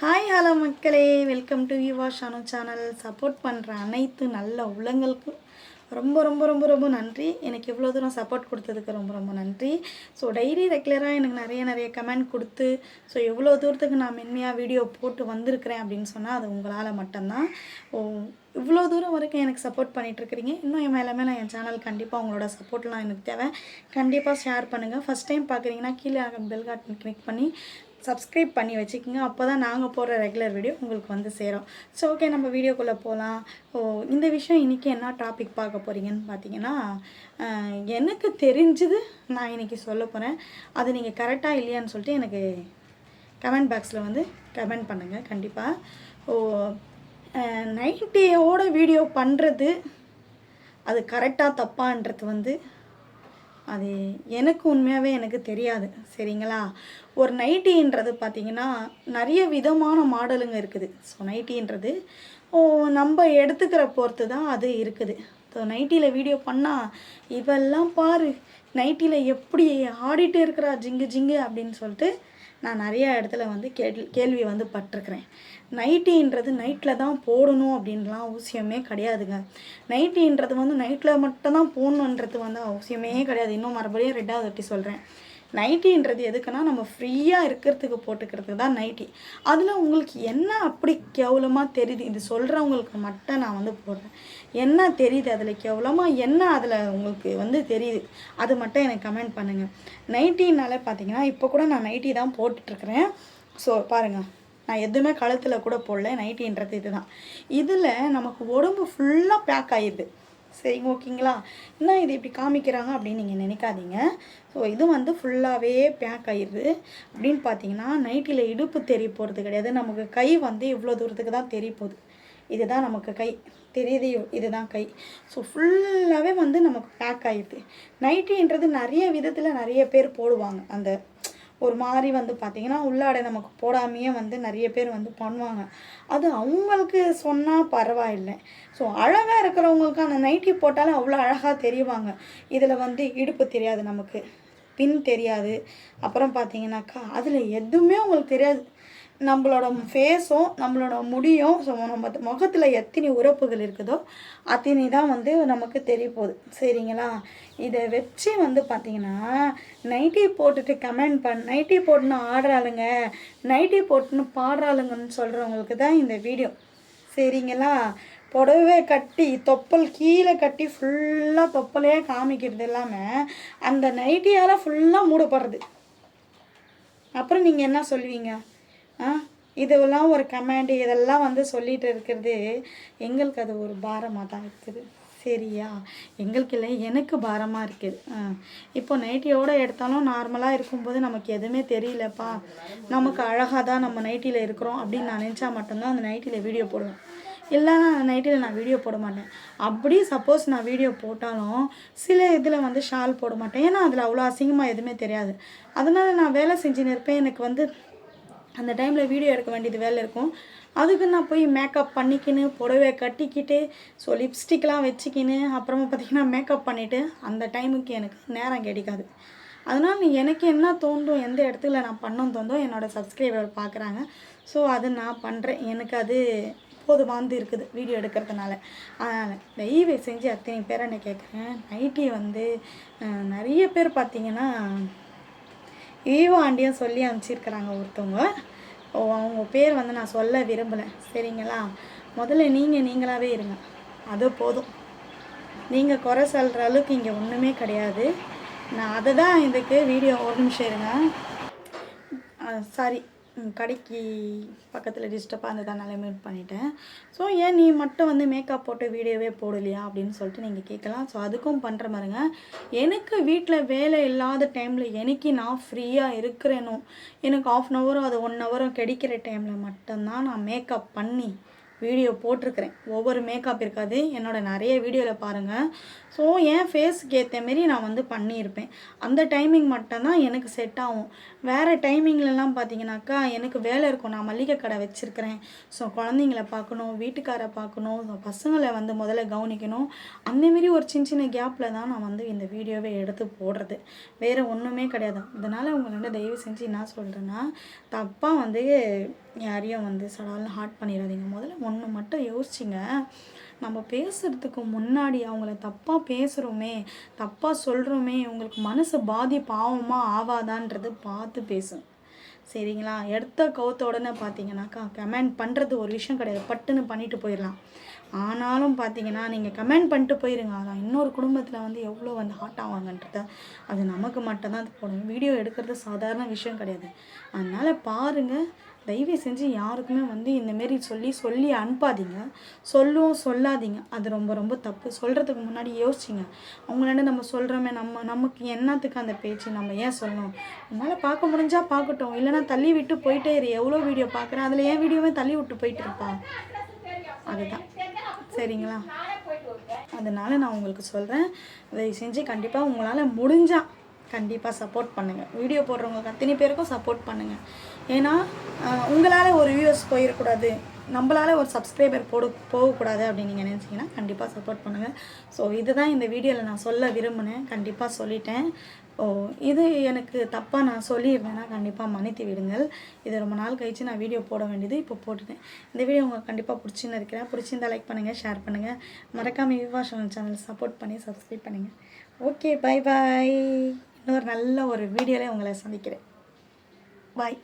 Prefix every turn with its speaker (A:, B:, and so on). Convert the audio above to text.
A: Hi hello மக்களே. Welcome to Yuva Shanu channel support பண்ணுற அனைத்து நல்ல உள்ளங்களுக்கும் ரொம்ப ரொம்ப ரொம்ப ரொம்ப நன்றி. எனக்கு இவ்வளோ தூரம் சப்போர்ட் கொடுத்ததுக்கு ரொம்ப ரொம்ப நன்றி. ஸோ டெய்லி ரெகுலராக எனக்கு நிறைய நிறைய கமெண்ட் கொடுத்து ஸோ எவ்வளோ தூரத்துக்கு நான் மென்மையாக வீடியோ போட்டு வந்திருக்கிறேன் அப்படின்னு சொன்னால் அது உங்களால் மட்டும்தான். ஓ இவ்வளோ தூரம் வரைக்கும் எனக்கு சப்போர்ட் பண்ணிகிட்ருக்கிறீங்க இன்னும் என் மேலே மேலே என் சேனல் கண்டிப்பாக உங்களோட சப்போர்ட்லாம் எனக்கு தேவை. கண்டிப்பாக ஷேர் பண்ணுங்கள் ஃபஸ்ட் டைம் பார்க்குறீங்கன்னா கீழே பெல் காட்டன் கிளிக் பண்ணி சப்ஸ்கிரைப் பண்ணி வச்சுக்கோங்க. அப்போ தான் நாங்கள் போடுற ரெகுலர் வீடியோ உங்களுக்கு வந்து சேரும். ஸோ ஓகே நம்ம வீடியோக்குள்ளே போகலாம் ஓ இந்த விஷயம் இன்றைக்கி என்ன டாபிக் பார்க்க போகிறீங்கன்னு பார்த்தீங்கன்னா எனக்கு தெரிஞ்சது நான் இன்றைக்கி சொல்ல போகிறேன் அது நீங்கள் கரெக்டாக இல்லையான்னு சொல்லிட்டு எனக்கு கமெண்ட் பாக்ஸில் வந்து கமெண்ட் பண்ணுங்கள் கண்டிப்பாக ஓ நைட்டியோட வீடியோ பண்ணுறது அது கரெக்டாக தப்பான்றது வந்து அது எனக்கு உண்மையாகவே எனக்கு தெரியாது சரிங்களா? ஒரு நைட்டின்றது பார்த்தீங்கன்னா நிறைய விதமான மாடலுங்க இருக்குது. ஸோ நைட்டின்றது நம்ம எடுத்துக்கிற பொறுத்து தான் அது இருக்குது. ஸோ நைட்டியில் வீடியோ பண்ணால் இவெல்லாம் பாரு நைட்டியில் எப்படி ஆடிட்டே இருக்கிறா ஜிங்கு ஜிங்கு அப்படின்னு சொல்லிட்டு நான் நிறையா இடத்துல வந்து கேள்வி கேள்வி வந்து பட்டிருக்கிறேன். நைட்டின்றது நைட்டில் தான் போடணும் அப்படின்லாம் அவசியமே கிடையாதுங்க. நைட்டின்றது வந்து நைட்டில் மட்டும்தான் போடணுன்றது வந்து அவசியமே கிடையாது. இன்னும் மறுபடியும் ரெண்டாவது வாட்டி சொல்கிறேன் நைட்டின்றது எதுக்குன்னா நம்ம ஃப்ரீயாக இருக்கிறதுக்கு போட்டுக்கிறதுக்கு தான் நைட்டி. அதில் உங்களுக்கு என்ன அப்படி கேவலமாக தெரியுது இது சொல்கிறவங்களுக்கு மட்டும் நான் வந்து போடுறேன். என்ன தெரியுது அதில் கேவலமாக என்ன அதில் உங்களுக்கு வந்து தெரியுது அது மட்டும் எனக்கு கமெண்ட் பண்ணுங்கள் நைட்டினாலே பார்த்தீங்கன்னா இப்போ கூட நான் நைட்டி தான் போட்டுட்ருக்குறேன். ஸோ பாருங்கள் நான் எதுவுமே கழுத்தில் கூட போடல. நைட்டின்றது இதுதான். இதில் நமக்கு உடம்பு ஃபுல்லாக பேக் ஆயிடுது சரிங்க ஓகேங்களா என்ன இது இப்படி காமிக்கிறாங்க அப்படின்னு நீங்கள் நினைக்காதீங்க. ஸோ இது வந்து ஃபுல்லாகவே பேக் ஆயிடுது அப்படின்னு பார்த்தீங்கன்னா நைட்டியில் இடுப்பு தெரிய போகிறது கிடையாது. நமக்கு கை வந்து இவ்வளோ தூரத்துக்கு தான் தெரிய போகுது. இதுதான் நமக்கு கை. தெரியுது இதுதான் கை. ஸோ ஃபுல்லாகவே வந்து நமக்கு பேக் ஆகிடுது நைட்டின்றது நிறைய விதத்தில் நிறைய பேர் போடுவாங்க. அந்த ஒரு மாதிரி வந்து பார்த்திங்கன்னா உள்ளாடை நமக்கு போடாமையே வந்து நிறைய பேர் வந்து பண்ணுவாங்க. அது அவங்களுக்கு சொன்னால் பரவாயில்லை. ஸோ அழகாக இருக்கிறவங்களுக்கு அந்த நைட்டி போட்டாலும் அவ்வளோ அழகாக தெரிவாங்க. இதில் வந்து இடுப்பு தெரியாது நமக்கு. பின் தெரியாது. அப்புறம் பார்த்தீங்கன்னாக்கா அதில் எதுவுமே அவங்களுக்கு தெரியாது. நம்மளோட ஃபேஸும் நம்மளோட முடியும். ஸோ நம்ம முகத்தில் எத்தனை உறுப்புகள் இருக்குதோ அத்தனை தான் வந்து நமக்கு தெரிய போகுது. சரிங்களா? இதை வச்சு வந்து பார்த்தீங்கன்னா நைட்டி போட்டுட்டு கமெண்ட் பண்ண நைட்டி போட்டுன்னு ஆடுறாளுங்க. நைட்டி போட்டுன்னு பாடுறாளுங்கன்னு சொல்கிறவங்களுக்கு தான் இந்த வீடியோ சரிங்களா? புடவை கட்டி தொப்பல் கீழே கட்டி ஃபுல்லாக தொப்பலையே காமிக்கிறது இல்லாமல் அந்த நைட்டியால் ஃபுல்லாக மூடப்படுறது. அப்புறம் நீங்கள் என்ன சொல்லுவீங்க இதெல்லாம் ஒரு கமெண்ட் இதெல்லாம் வந்து சொல்லிட்டு இருக்கிறது எங்களுக்கு அது ஒரு பாரமாக தான் இருக்குது. சரியா? எங்களுக்கு இல்லை எனக்கு பாரமாக இருக்குது. இப்போ நைட்டியோடு எடுத்தாலும் நார்மலாக இருக்கும்போது நமக்கு எதுவுமே தெரியலப்பா. நமக்கு அழகாக தான் நம்ம நைட்டியில் இருக்கிறோம் அப்படின்னு நான் நினச்சா மட்டும்தான் அந்த நைட்டியில் வீடியோ போடுவேன். இல்லைன்னா நைட்டில் நான் வீடியோ போட மாட்டேன். அப்படி சப்போஸ் நான் வீடியோ போட்டாலும் சில இதில் வந்து ஷால் போட மாட்டேன். ஏன்னா அதில் அவ்வளோ அசிங்கமாக எதுவுமே தெரியாது. அதனால நான் வேலை செஞ்சுன்னு இருப்பேன். எனக்கு வந்து அந்த டைமில் வீடியோ எடுக்க வேண்டியது வேலை இருக்கும். அதுக்கு நான் போய் மேக்கப் பண்ணிக்கின்னு புடவை கட்டிக்கிட்டு ஸோ லிப்ஸ்டிக்லாம் வச்சுக்கின்னு அப்புறமா பார்த்திங்கன்னா மேக்கப் பண்ணிவிட்டு அந்த டைமுக்கு எனக்கு நேரம் கிடைக்காது. அதனால் எனக்கு என்ன தோன்றும் எந்த இடத்துல நான் பண்ணோம் தோந்தோ என்னோடய சப்ஸ்கிரைபர் பார்க்குறாங்க ஸோ அது நான் பண்ணுறேன் எனக்கு அது போதுமாந்து இருக்குது வீடியோ எடுக்கிறதுனால. அதனால் தயவு செஞ்சு அத்தனை பேரை நான் கேட்குறேன் நைட்டி வந்து நிறைய பேர் பார்த்தீங்கன்னா ஈவோ ஆண்டியும் சொல்லி அனுப்பிச்சிருக்கிறாங்க ஒருத்தவங்க. ஓ அவங்க பேர் வந்து நான் சொல்ல விரும்பலை. சரிங்களா? முதல்ல நீங்கள் நீங்களாகவே இருங்க. அது போதும். நீங்கள் குறை சொல்கிற அளவுக்கு இங்கே ஒன்றுமே கிடையாது. நான் அதை தான் இதுக்கு வீடியோ ஒரு நிமிஷம் இருங்க. சாரி. கடைக்கு பக்கத்தில் டிஸ்டர்பாக இருந்ததுனால மியூட் பண்ணிட்டேன். ஸோ ஏன் நீ மட்டும் வந்து மேக்கப் போட்டு வீடியோவே போடலையா அப்படின்னு சொல்லிட்டு நீங்கள் கேட்கலாம். ஸோ அதுக்கும் பண்ணுற மாதிரிங்க. எனக்கு வீட்டில் வேலை இல்லாத டைமில் எனக்கு நான் ஃப்ரீயாக இருக்கிறேனோ? எனக்கு ஆஃப் அன் ஹவரும் அது ஒன் ஹவரும் கிடைக்கிற டைமில் மட்டும்தான் நான் மேக்கப் பண்ணி வீடியோ போட்டிருக்கிறேன். ஒவ்வொரு மேக்கப் இருக்காது. என்னோட நிறைய வீடியோவில் பாருங்கள் ஸோ என் ஃபேஸுக்கு ஏற்ற மாரி நான் வந்து பண்ணியிருப்பேன். அந்த டைமிங் மட்டும்தான் எனக்கு செட் ஆகும். வேறு டைமிங்லலாம் பார்த்தீங்கன்னாக்கா எனக்கு வேலை இருக்கும். நான் மளிகை கடை வச்சுருக்கிறேன். ஸோ குழந்தைங்கள பார்க்கணும் வீட்டுக்காரை பார்க்கணும் ஸோ பசங்களை வந்து முதல்ல கவனிக்கணும். அந்தமாரி ஒரு சின்ன சின்ன கேப்பில் தான் நான் வந்து இந்த வீடியோவை எடுத்து போடுறது. வேறு ஒன்றுமே கிடையாது. அதனால் உங்களை தயவு செஞ்சு என்ன சொல்கிறேன்னா தப்பாக வந்து யாரையும் வந்து சடால்னு ஹார்ட் பண்ணிடாதீங்க முதல்ல ஒன்று மட்டும் யோசிச்சிங்க. நம்ம பேசுகிறதுக்கு முன்னாடி அவங்கள தப்பாக பேசுகிறோமே தப்பாக சொல்கிறோமே உங்களுக்கு மனசு பாதி பாவமாக ஆவாதான்றது பார்த்து பேசும் சரிங்களா? எடுத்த கவுத்த உடனே பார்த்தீங்கன்னாக்கா கமெண்ட் பண்ணுறது ஒரு விஷயம் கிடையாது. பட்டுன்னு பண்ணிட்டு போயிடலாம் ஆனாலும் பார்த்தீங்கன்னா நீங்கள் கமெண்ட் பண்ணிட்டு போயிருங்க. அதான் இன்னொரு குடும்பத்தில் வந்து எவ்வளோ வந்து ஹாட் ஆவாங்கன்றத அது நமக்கு மட்டும்தான் அது போடணும் வீடியோ எடுக்கிறது சாதாரண விஷயம் கிடையாது. அதனால் பாருங்கள் தயவு செஞ்சு யாருக்குமே வந்து இந்தமாரி சொல்லி சொல்லி அனுப்பாதீங்க. சொல்லும் சொல்லாதீங்க. அது ரொம்ப ரொம்ப தப்பு. சொல்கிறதுக்கு முன்னாடி யோசிச்சிங்க. அவங்களாண்ட நம்ம சொல்கிறோமே நம்ம நமக்கு என்னத்துக்கு அந்த பேச்சு? நம்ம ஏன் சொல்லணும்? உங்களால் பார்க்க முடிஞ்சால் பார்க்கட்டும். இல்லைனா தள்ளி விட்டு போயிட்டே இரு. எவ்வளோ வீடியோ பார்க்குறேன் அதில் ஏன் வீடியோவே தள்ளி விட்டு போயிட்டு இருப்பா. அதுதான். சரிங்களா? அதனால் நான் உங்களுக்கு சொல்கிறேன் தயவு செஞ்சு கண்டிப்பாக உங்களால் முடிஞ்சால் கண்டிப்பாக சப்போர்ட் பண்ணுங்கள் வீடியோ போடுறவங்க அத்தனை பேருக்கும் சப்போர்ட் பண்ணுங்கள் ஏன்னா உங்களால் ஒரு வியூவர்ஸ் போயிடக்கூடாது நம்மளால் ஒரு சப்ஸ்கிரைபர் போட போகக்கூடாது அப்படின்னு நீங்கள் நினச்சிங்கன்னா கண்டிப்பாக சப்போர்ட் பண்ணுங்கள் ஸோ இதுதான் இந்த வீடியோவில் நான் சொல்ல விரும்பினேன். கண்டிப்பாக சொல்லிட்டேன். ஓ இது எனக்கு தப்பாக நான் சொல்லியிருந்தேன்னா கண்டிப்பாக மன்னித்து விடுங்கள். இது ரொம்ப நாள் கழித்து நான் வீடியோ போட வேண்டியது இப்போ போட்டுட்டேன். இந்த வீடியோ உங்களுக்கு கண்டிப்பாக பிடிச்சின்னு இருக்கிறேன். பிடிச்சிருந்தா லைக் பண்ணுங்கள் ஷேர் பண்ணுங்கள் மறக்காமல் விவாஷன் சேனல் சப்போர்ட் பண்ணி சப்ஸ்கிரைப் பண்ணுங்கள் ஓகே பை பாய் இன்னொரு நல்ல ஒரு வீடியோவில் உங்களை சந்திக்கிறேன். பாய்